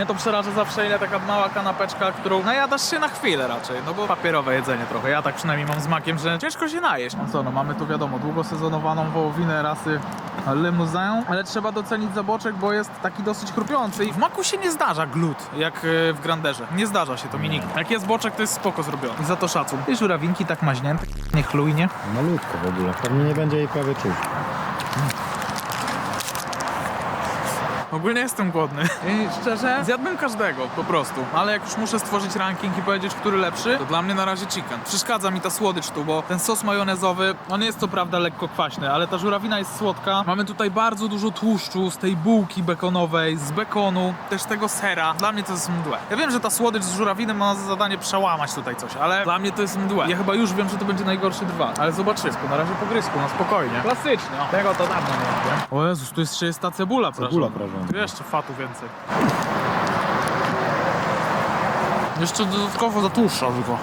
Mnie to przeraża zawsze, ile taka mała kanapeczka, którą najadasz się na chwilę raczej, no bo papierowe jedzenie trochę. Ja tak przynajmniej mam z makiem, że ciężko się najeść. No co, no mamy tu wiadomo, długosezonowaną wołowinę rasy limuzę, ale trzeba docenić zaboczek, bo jest taki dosyć chrupiący i w maku się nie zdarza glut, jak e, w granderze. Nie zdarza się to mi nigdy. Jak jest boczek, to jest spoko zrobiony. I za to szacun. I żurawinki tak maźnięte, nie chlujnie. Malutko w ogóle. Pewnie nie będzie jej prawie czuć. Ogólnie jestem głodny. I szczerze, zjadłbym każdego po prostu. Ale jak już muszę stworzyć ranking i powiedzieć, który lepszy, to dla mnie na razie chicken. Przeszkadza mi ta słodycz tu, bo ten sos majonezowy, on jest co prawda lekko kwaśny, ale ta żurawina jest słodka. Mamy tutaj bardzo dużo tłuszczu z tej bułki bekonowej, z bekonu, też tego sera. Dla mnie to jest mdłe. Ja wiem, że ta słodycz z żurawiny ma za zadanie przełamać tutaj coś, ale dla mnie to jest mdłe. Ja chyba już wiem, że to będzie najgorszy dwa, ale zobaczymy. Na razie po grysku, na spokojnie. Klasycznie. O. Tego to dawno nie wiem. O Jezus, tu jest jeszcze jest ta cebula Cebula prażona. Tu jeszcze fatu więcej. Jeszcze dodatkowo zatłuszcza tylko.